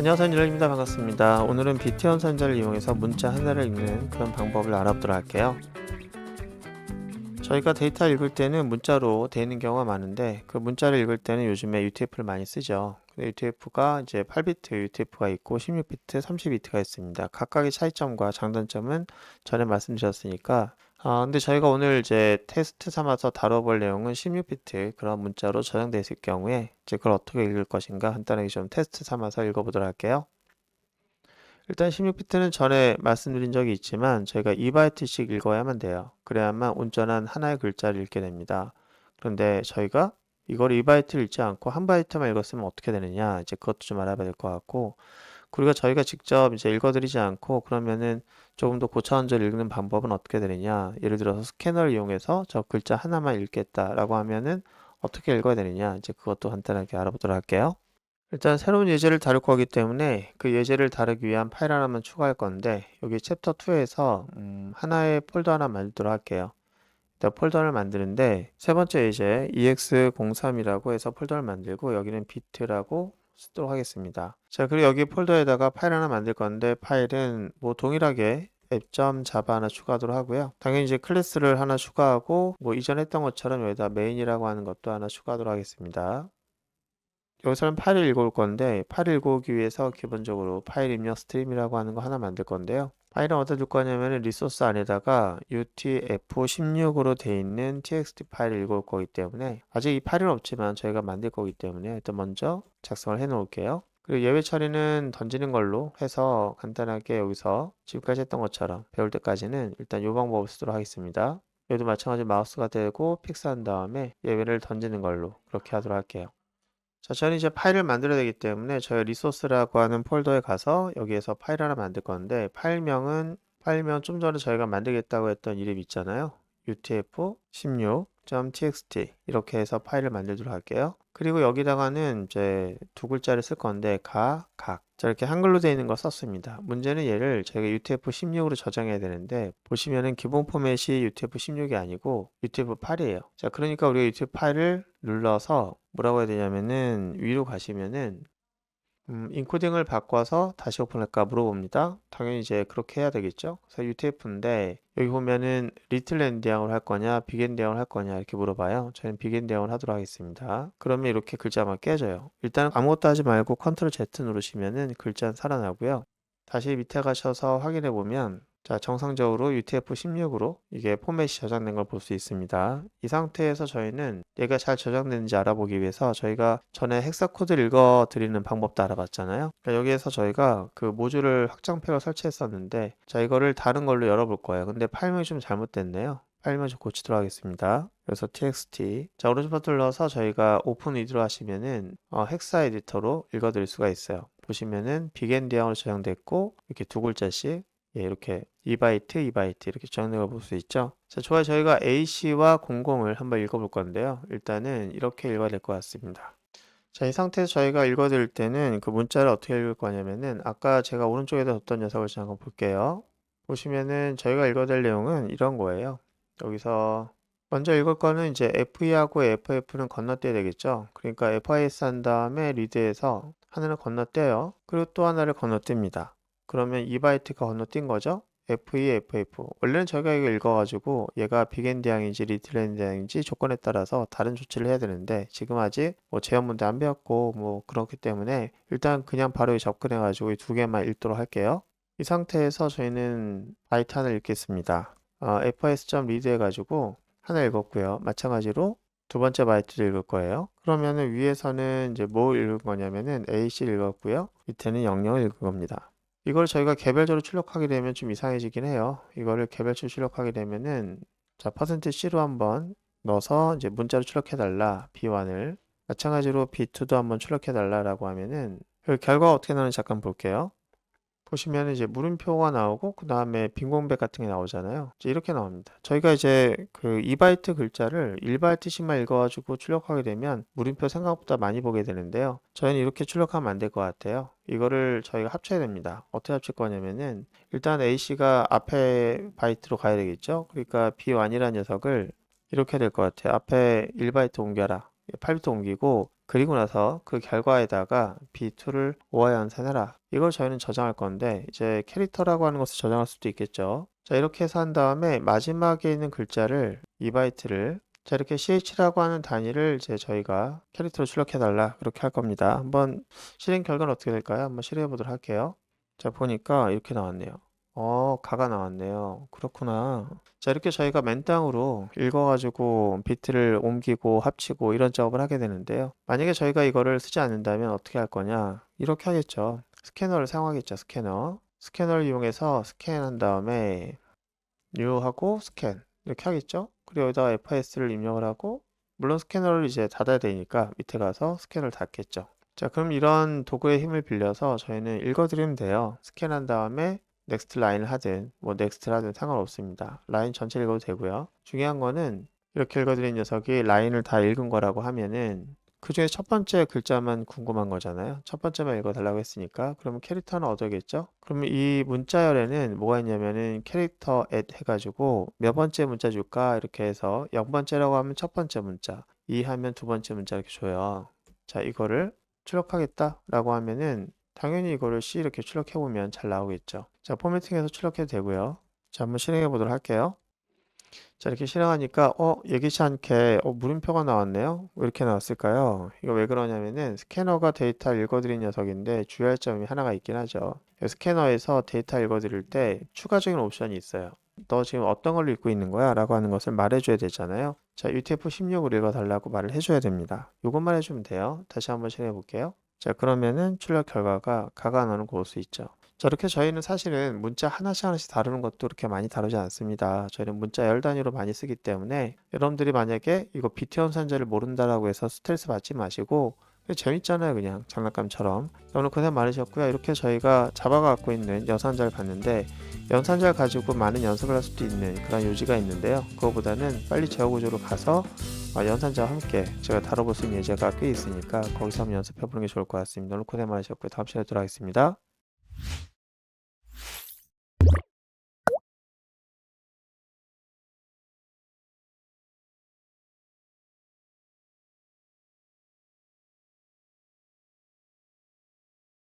안녕하세요 유령입니다. 반갑습니다. 오늘은 비트현 선자를 이용해서 문자 하나를 읽는 그런 방법을 알아보도록 할게요. 저희가 데이터 읽을 때는 문자로 되어 있는 경우가 많은데 그 문자를 읽을 때는 요즘에 UTF를 많이 쓰죠. 근데 UTF가 이제 8비트 UTF가 있고 16비트 30비트가 있습니다. 각각의 차이점과 장단점은 전에 말씀드렸으니까 아, 근데 저희가 오늘 이제 테스트 삼아서 다뤄볼 내용은 16비트 그런 문자로 저장되어 있을 경우에 이제 그걸 어떻게 읽을 것인가 간단하게 좀 테스트 삼아서 읽어보도록 할게요. 일단 16비트는 전에 말씀드린 적이 있지만 저희가 2바이트씩 읽어야만 돼요. 그래야만 온전한 하나의 글자를 읽게 됩니다. 그런데 저희가 이걸 2바이트를 읽지 않고 한 바이트만 읽었으면 어떻게 되느냐 이제 그것도 좀 알아봐야 될 것 같고 그리고 저희가 직접 이제 읽어드리지 않고 그러면은 조금 더 고차원적으로 읽는 방법은 어떻게 되느냐? 예를 들어서 스캐너를 이용해서 저 글자 하나만 읽겠다라고 하면은 어떻게 읽어야 되느냐? 이제 그것도 간단하게 알아보도록 할게요. 일단 새로운 예제를 다룰 거기 때문에 그 예제를 다루기 위한 파일 하나만 추가할 건데 여기 챕터 2에서 음, 하나의 폴더 하나 만들도록 할게요. 일단 폴더를 만드는데 세 번째 예제 ex03이라고 해서 폴더를 만들고 여기는 비트라고 쓰도록 하겠습니다. 자, 그리고 여기 폴더에다가 파일 하나 만들 건데 파일은 뭐 동일하게 app.java 하나 추가하도록 하고요. 당연히 이제 클래스를 하나 추가하고 뭐 이전에 했던 것처럼 여기다 메인이라고 하는 것도 하나 추가하도록 하겠습니다. 여기서는 파일을 읽어올 건데 파일을 읽어오기 위해서 기본적으로 파일 입력 스트림이라고 하는 거 하나 만들 건데요. 파일은 어디다 둘 거냐면 리소스 안에다가 utf16으로 되어 있는 txt 파일을 읽어올 거기 때문에 아직 이 파일은 없지만 저희가 만들 거기 때문에 일단 먼저 작성을 해 놓을게요. 그리고 예외 처리는 던지는 걸로 해서 간단하게 여기서 지금까지 했던 것처럼 배울 때까지는 일단 이 방법을 쓰도록 하겠습니다. 여기도 마찬가지로 마우스가 되고 픽스한 다음에 예외를 던지는 걸로 그렇게 하도록 할게요. 자, 저는 이제 파일을 만들어야 되기 때문에 저희 리소스라고 하는 폴더에 가서 여기에서 파일 하나 만들 건데 파일명은 파일명 좀 전에 저희가 만들겠다고 했던 이름 있잖아요. utf16.txt 이렇게 해서 파일을 만들도록 할게요. 그리고 여기다가는 이제 두 글자를 쓸 건데 가, 각 저렇게 한글로 되어 있는 거 썼습니다. 문제는 얘를 저희가 UTF-16으로 저장해야 되는데 보시면은 기본 포맷이 UTF-16이 아니고 UTF-8이에요. 자, 그러니까 우리가 UTF-8을 눌러서 뭐라고 해야 되냐면은 위로 가시면은 음, 인코딩을 바꿔서 다시 오픈할까 물어봅니다. 당연히 이제 그렇게 해야 되겠죠. 그래서 UTF인데 여기 보면은 리틀 엔디앙을 할 거냐 빅 엔디앙을 할 거냐 이렇게 물어봐요. 저는 빅 엔디앙을 하도록 하겠습니다. 그러면 이렇게 글자만 깨져요. 일단 아무것도 하지 말고 컨트롤 Z 누르시면은 글자는 살아나고요. 다시 밑에 가셔서 확인해 보면 자, 정상적으로 UTF-16으로 이게 포맷이 저장된 걸 볼 수 있습니다. 이 상태에서 저희는 얘가 잘 저장되는지 알아보기 위해서 저희가 전에 헥사 코드를 읽어 드리는 방법도 알아봤잖아요. 그러니까 여기에서 저희가 그 모듈을 확장팩을 설치했었는데 자, 이거를 다른 걸로 열어볼 거예요. 근데 파일명이 좀 잘못됐네요. 파일명 좀 고치도록 하겠습니다. 그래서 txt 자 오른쪽 버튼 눌러서 저희가 오픈 위드로 하시면은 어, 헥사 에디터로 읽어드릴 수가 있어요. 보시면은 빅엔디앙으로 저장됐고 이렇게 두 글자씩 예, 이렇게 2바이트, 2바이트 이렇게 저장된 걸볼 수 있죠. 자, 좋아요. 저희가 AC와 00을 한번 읽어볼 건데요. 일단은 이렇게 읽어야 될 것 같습니다. 자, 이 상태에서 저희가 읽어드릴 때는 그 문자를 어떻게 읽을 거냐면은 아까 제가 오른쪽에다 뒀던 녀석을 잠깐 볼게요. 보시면은 저희가 읽어드릴 내용은 이런 거예요. 여기서 먼저 읽을 거는 이제 FE하고 FF는 건너뛰어야 되겠죠. 그러니까 FIS 한 다음에 리드에서 하나를 건너뛰어요. 그리고 또 하나를 건너뜁니다. 그러면 2바이트가 건너뛴 거죠. FE, FF. 원래는 저희가 이거 읽어가지고 얘가 빅엔디앙인지 리틀엔디앙인지 조건에 따라서 다른 조치를 해야 되는데 지금 아직 뭐 제어 문제 안 배웠고 뭐 그렇기 때문에 일단 그냥 바로 접근해가지고 이 두 개만 읽도록 할게요. 이 상태에서 저희는 바이트 하나 읽겠습니다. 어, fs.read 해가지고 하나 읽었고요. 마찬가지로 두 번째 바이트도 읽을 거예요. 그러면은 위에서는 이제 뭐 읽은 거냐면은 AC 읽었고요. 밑에는 00을 읽은 겁니다. 이걸 저희가 개별적으로 출력하게 되면 좀 이상해지긴 해요. 이거를 개별적으로 출력하게 되면은 자, 퍼센트 C로 한번 넣어서 이제 문자로 출력해 달라. B1을 마찬가지로 B2도 한번 출력해 달라라고 하면은 그 결과가 어떻게 나오는지 잠깐 볼게요. 보시면 이제 물음표가 나오고 그 다음에 빈 공백 같은 게 나오잖아요. 이제 이렇게 나옵니다. 저희가 이제 그 2바이트 글자를 1바이트씩만 읽어가지고 출력하게 되면 물음표 생각보다 많이 보게 되는데요. 저희는 이렇게 출력하면 안 될 것 같아요. 이거를 저희가 합쳐야 됩니다. 어떻게 합칠 거냐면은 일단 A씨가 앞에 바이트로 가야 되겠죠. 그러니까 B1이라는 녀석을 이렇게 될 것 같아요. 앞에 1바이트 옮겨라. 8비트 옮기고 그리고 나서 그 결과에다가 B2를 5와 연산해라. 이걸 저희는 저장할 건데 이제 캐릭터라고 하는 것을 저장할 수도 있겠죠. 자, 이렇게 해서 한 다음에 마지막에 있는 글자를 2바이트를 자, 이렇게 ch라고 하는 단위를 이제 저희가 캐릭터로 출력해 달라. 그렇게 할 겁니다. 한번 실행 결과는 어떻게 될까요? 한번 실행해 보도록 할게요. 자, 보니까 이렇게 나왔네요. 어, 가가 나왔네요. 그렇구나. 자, 이렇게 저희가 맨땅으로 읽어가지고 비트를 옮기고 합치고 이런 작업을 하게 되는데요. 만약에 저희가 이거를 쓰지 않는다면 어떻게 할 거냐? 이렇게 하겠죠. 스캐너를 사용하겠죠, 스캐너. 스캐너를 이용해서 스캔한 다음에 뉴하고 스캔 이렇게 하겠죠. 그리고 여기다가 FIS를 입력을 하고 물론 스캐너를 이제 닫아야 되니까 밑에 가서 스캔을 닫겠죠. 자, 그럼 이런 도구의 힘을 빌려서 저희는 읽어드리면 돼요. 스캔한 다음에 넥스트 라인을 하든 뭐 넥스트를 하든 상관없습니다. 라인 전체 읽어도 되고요. 중요한 거는 이렇게 읽어드린 녀석이 라인을 다 읽은 거라고 하면은 그 중에 첫 번째 글자만 궁금한 거잖아요. 첫 번째만 읽어달라고 했으니까. 그러면 캐릭터는 얻어겠죠? 그러면 이 문자열에는 뭐가 있냐면은 캐릭터 앳 해가지고 몇 번째 문자 줄까? 이렇게 해서 0번째라고 하면 첫 번째 문자, 2 하면 두 번째 문자 이렇게 줘요. 자, 이거를 출력하겠다라고 하면은 당연히 이거를 C 이렇게 출력해보면 잘 나오겠죠. 자, 포매팅해서 출력해도 되고요. 자, 한번 실행해 보도록 할게요. 자, 이렇게 실행하니까, 어, 예기치 않게, 어, 물음표가 나왔네요? 왜 이렇게 나왔을까요? 이거 왜 그러냐면은 스캐너가 데이터를 읽어드린 녀석인데 주의할 점이 하나가 있긴 하죠. 스캐너에서 데이터 읽어드릴 때 추가적인 옵션이 있어요. 너 지금 어떤 걸로 읽고 있는 거야? 라고 하는 것을 말해줘야 되잖아요. 자, UTF-16으로 읽어달라고 말을 해줘야 됩니다. 이것만 해주면 돼요. 다시 한번 실행해 볼게요. 자, 그러면은 출력 결과가 가가 걸볼수 있죠. 자, 이렇게 저희는 사실은 문자 하나씩 하나씩 다루는 것도 그렇게 많이 다루지 않습니다. 저희는 문자 열 단위로 많이 쓰기 때문에 여러분들이 만약에 이거 비트 연산자를 모른다라고 해서 스트레스 받지 마시고 재밌잖아요 그냥. 장난감처럼. 오늘 고생 많으셨고요. 이렇게 저희가 자바가 갖고 있는 연산자를 봤는데 연산자를 가지고 많은 연습을 할 수도 있는 그런 요지가 있는데요. 그거보다는 빨리 제어 구조로 가서 아, 연산자와 함께 제가 다뤄볼 수 있는 예제가 꽤 있으니까 거기서 한번 연습해 보는 게 좋을 것 같습니다. 오늘 고생 많으셨고요. 다음 시간에 뵙도록 하겠습니다